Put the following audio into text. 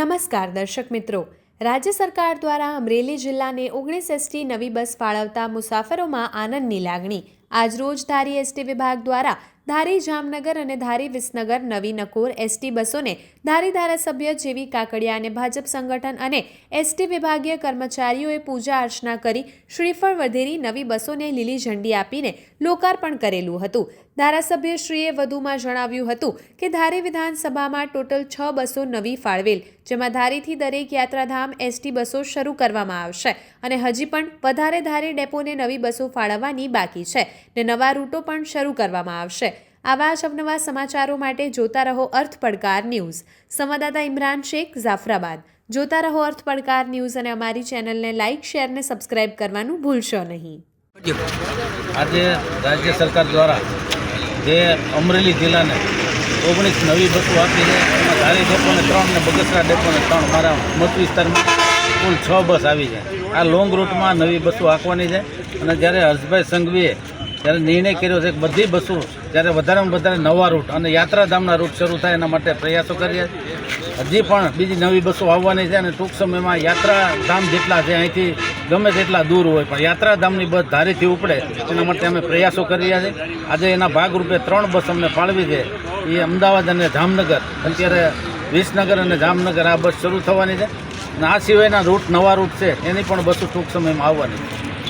નમસ્કાર દર્શક મિત્રો. રાજ્ય સરકાર દ્વારા અમરેલી જિલ્લાને ઓગણીસ એસટી નવી બસ ફાળવતા મુસાફરોમાં આનંદની લાગણી. આજરોજ ધારી એસટી વિભાગ દ્વારા ધારી જામનગર અને ધારી વિસનગર નવી નકોર એસટી બસોને ધારી ધારાસભ્ય જેવી કાકડિયા અને ભાજપ સંગઠન અને એસટી વિભાગીય કર્મચારીઓએ પૂજા અર્ચના કરી શ્રીફળ વધેરી નવી બસોને લીલી ઝંડી આપીને લોકાર્પણ કરેલું હતું. ધારાસભ્યશ્રીએ વધુમાં જણાવ્યું હતું કે ધારી વિધાનસભામાં ટોટલ છ બસો નવી ફાળવેલ, જેમાં ધારીથી દરેક યાત્રાધામ એસટી બસો શરૂ કરવામાં આવશે અને હજી પણ વધારે ધારી ડેપોને નવી બસો ફાળવવાની બાકી છે ને નવા રૂટો પણ શરૂ કરવામાં આવશે. આવા જ અવનવા સમાચારો માટે જોતા રહો અર્થ પડકાર ન્યૂઝ. સંવાદદાતા ઇમરાન શેખ જાફરાબાદ. જોતા રહો અર્થ પડકાર ન્યૂઝ અને અમારી ચેનલને લાઇક, શેર ને સબસ્ક્રાઇબ કરવાનું ભૂલશો નહીં. આજે રાજ્ય સરકાર દ્વારા જે અમરેલી જિલ્લાને ઓગણીસ નવી બસો આપીને એમાં ધારી ડેપોને ત્રણ ને બગસરા ડેપોને ત્રણ. મારા મત વિસ્તારમાં કુલ છ બસ આવી છે. આ લોંગ રૂટમાં નવી બસો હાંકવાની છે. અને જ્યારે હર્ષભાઈ સંઘવીએ જ્યારે નિર્ણય કર્યો છે કે બધી બસો જ્યારે વધારેમાં વધારે નવા રૂટ અને યાત્રાધામના રૂટ શરૂ થાય એના માટે પ્રયાસો કરીએ. હજી પણ બીજી નવી બસો આવવાની છે અને ટૂંક સમયમાં યાત્રાધામ જેટલા છે અહીંથી ગમે તેટલા દૂર હોય, પણ યાત્રાધામની બસ ધારીથી ઉપડે એના માટે અમે પ્રયાસો કરી રહ્યા છીએ. આજે એના ભાગરૂપે ત્રણ બસ અમને ફાળવી છે. એ અમદાવાદ અને જામનગર. અત્યારે વિસનગર અને જામનગર આ બસ શરૂ થવાની છે. અને આ સિવાયના રૂટ, નવા રૂટ છે, એની પણ બસો ટૂંક સમયમાં આવવાની છે.